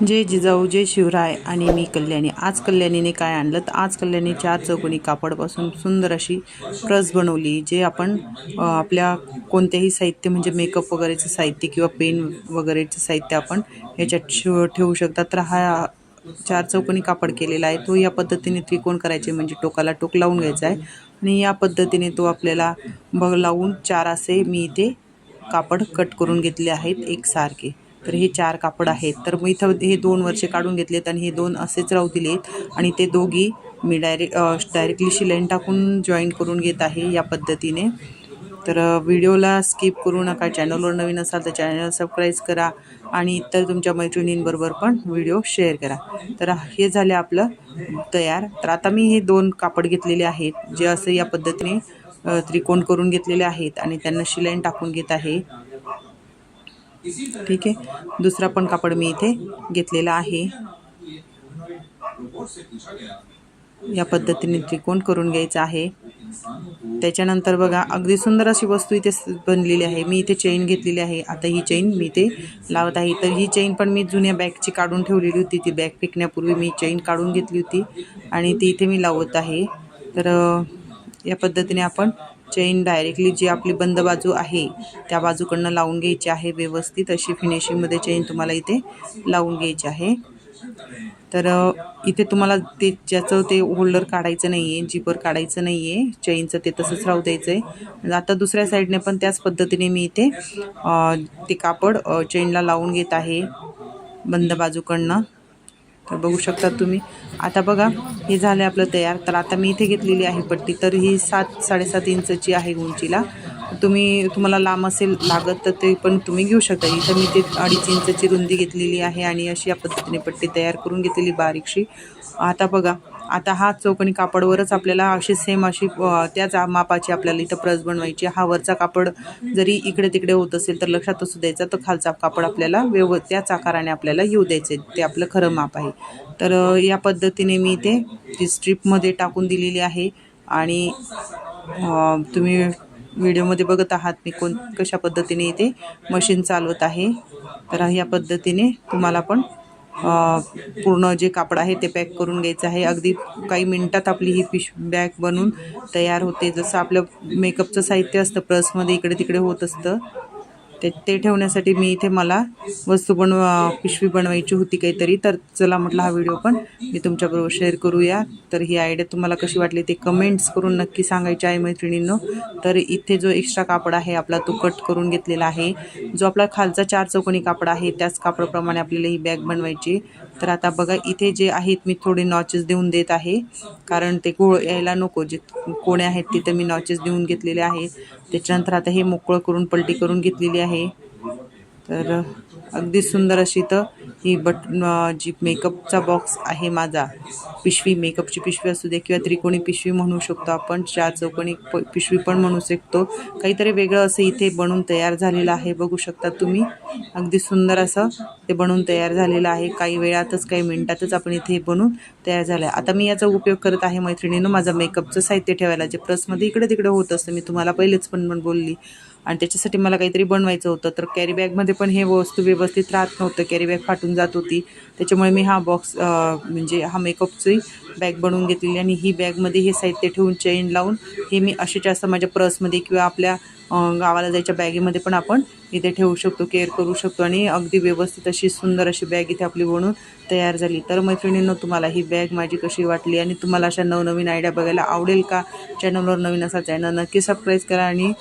जय जिजाऊ जय शिवराय आणि मी कल्याणी. आज कल्याणीने काय आणलं? तर आज कल्याणी चार चौकोनी कापडपासून सुंदर अशी प्रस बनवली जे आपण आपल्या कोणत्याही साहित्य म्हणजे मेकअप वगैरेचं साहित्य किंवा पेन वगैरेचं साहित्य आपण ह्याच्यात ठेवू शकता तर हा चार चौकोनी कापड केलेला आहे. तो या पद्धतीने त्रिकोण करायचे म्हणजे टोकाला टोक लावून घ्यायचा आहे. आणि या पद्धतीने तो आपल्याला बघ लावून चार असे मी इथे कापड कट करून घेतले आहेत एकसारखे तर हे चार कापड आहेत. तर मी इथं हे दोन वर्षे काढून घेतलेत आणि हे दोन असेच राहू दिलेत आणि ते दोघी मी डायरेक्ट डायरेक्टली शिलाईन टाकून जॉईन करून घेत आहे या पद्धतीने. तर व्हिडिओला स्किप करू नका. चॅनलवर नवीन असाल तर चॅनल सबस्क्राईब करा आणि इतर तुमच्या मैत्रिणींबरोबर पण व्हिडिओ शेअर करा. तर हे झाले आपलं तयार. तर आता मी हे दोन कापड घेतलेले आहेत जे असं या पद्धतीने त्रिकोण करून घेतलेले आहेत आणि त्यांना शिलाईन टाकून घेत आहे. ठीक आहे. दुसरा पण कापड मी इथे घेतलेला आहे. या पद्धतीने त्रिकोण करून घ्यायचं आहे. त्याच्यानंतर बघा अगदी सुंदर अशी वस्तू इथे बनलेली आहे. मी इथे चेन घेतलेली आहे. आता ही चेन मी इथे लावत आहे. तर ही चेन पण मी जुन्या बॅगची काढून ठेवलेली होती. ती बॅग फेकण्यापूर्वी मी चेन काढून घेतली होती. आणि ती इथे मी लावत आहे. तर या पद्धतीने आपण चेन डायरेक्टली जी आपली बंद बाजू आहे त्या बाजूकडनं लावून घ्यायची आहे व्यवस्थित. अशी फिनिशिंगमध्ये चेन तुम्हाला इथे लावून घ्यायची आहे. तर इथे तुम्हाला ते ज्याचं ते होल्डर काढायचं नाही आहे जिपर काढायचं नाही आहे चेनचं ते तसंच राहू द्यायचं आहे म्हणजे आता दुसऱ्या साईडने पण त्याच पद्धतीने मी इथे ते कापड चेनला लावून घेत आहे बंद बाजूकडनं. तर बघू शकता तुम्ही. आता बघा हे झालं आपलं तयार. तर आता मी इथे घेतलेली आहे पट्टी. तर ही सात साडेसात इंचची आहे उंचीला. तुम्ही तुम्हाला लांब असेल लागत तर ते पण तुम्ही घेऊ शकता. इथं मी ते अडीच इंचची रुंदी घेतलेली आहे आणि अशी या पद्धतीने पट्टी तयार करून घेतलेली बारीकशी. आता बघा आता हा चौकणी कापडवरच आपल्याला अशी सेम अशी त्याच मापाची आपल्याला इथं प्रस बनवायची हा वरचा कापड जरी इकडे तिकडे होत असेल तर लक्षात असू द्यायचा तर खालचा कापड आपल्याला व्यव त्याच आकाराने आपल्याला येऊ द्यायचे. ते आपलं खरं माप आहे. तर या पद्धतीने मी इथे ती स्ट्रीपमध्ये टाकून दिलेली आहे आणि तुम्ही व्हिडिओमध्ये बघत आहात मी कोण कशा पद्धतीने इथे मशीन चालवत आहे. तर या पद्धतीने तुम्हाला पण पूर्ण जे कापड आहे ते पॅक करून घ्यायचं आहे. अगदी काही मिनटात आपली ही पिश बॅग बनून तयार होते. जसं आपलं मेकअपचं साहित्य असतं पर्समध्ये इकडे तिकडे होत असतं. ते ते ठेवण्यासाठी मी इथे मला वस्तू बनव पिशवी बनवायची होती काहीतरी. तर चला म्हटलं हा व्हिडिओ पण मी तुमच्याबरोबर शेअर करूया. तर ही आयडिया तुम्हाला कशी वाटली ते कमेंट्स करून नक्की सांगायची आहे मैत्रिणींनो. तर इथे जो एक्स्ट्रा कापड आहे आपला तो कट करून घेतलेला आहे. जो आपला खालचा चार चौकोनी कापड आहे त्याच कापडाप्रमाणे आपल्याला ही बॅग बनवायची. तर आता बघा इथे जे आहेत मी थोडे नॉचेस देऊन देत आहे. कारण ते गोळ यायला नको. जे कोणे आहेत तिथे मी नॉचेस देऊन घेतलेले आहेत त्याच्यानंतर आता हे मोकळं करून पलटी करून घेतलेली आहे. तर अगदी सुंदर अशी तर ही बट जी मेकअपचा बॉक्स आहे माझा पिशवी मेकअपची पिशवी असू दे किंवा त्रिकोणी पिशवी म्हणू शकतो आपण चार चौकोणी प पिशवी पण म्हणू शकतो. काहीतरी वेगळं असं इथे बनून तयार झालेलं आहे बघू शकता तुम्ही. अगदी सुंदर असं ते बनवून तयार झालेलं आहे. काही वेळातच काही मिनटातच आपण इथे बनून तयार झालं आहे आता मी याचा उपयोग करत आहे मैत्रिणीनं माझं मेकअपचं साहित्य ठेवायला. जे प्लसमध्ये इकडे तिकडे होत असतं मी तुम्हाला पहिलेच पण पण बोलली. आणि त्याच्यासाठी मला काहीतरी बनवायचं होतं. तर कॅरी बॅगमध्ये पण हे वस्तू व्यवस्थित राहत नव्हतं. कॅरीबॅग फाटून जात होती. त्याच्यामुळे मी हा बॉक्स म्हणजे हा मेकअपची बॅग बनवून घेतलेली आणि ही बॅगमध्ये हे साहित्य ठेवून चेन लावून हे मी असे जास्त माझ्या पर्समध्ये किंवा आपल्या गावाला जायच्या बॅगेमध्ये पण आपण इथे ठेवू शकतो केअर करू शकतो आणि अगदी व्यवस्थित अशी सुंदर अशी बॅग इथे आपली बनवून तयार झाली. तर मैत्रिणींनो तुम्हाला ही बॅग माझी कशी वाटली आणि तुम्हाला अशा नवनवीन आयडिया बघायला आवडेल का? चॅनलवर नवीन असा चॅनल नक्की सबस्क्राईब करा आणि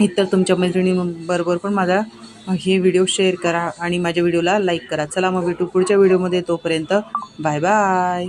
इतर तुमच्या मैत्रिणींबरोबर पण माझा हे व्हिडिओ शेअर करा आणि माझ्या व्हिडिओला लाईक करा. चला मग भेटू पुढच्या व्हिडिओमध्ये तोपर्यंत बाय बाय.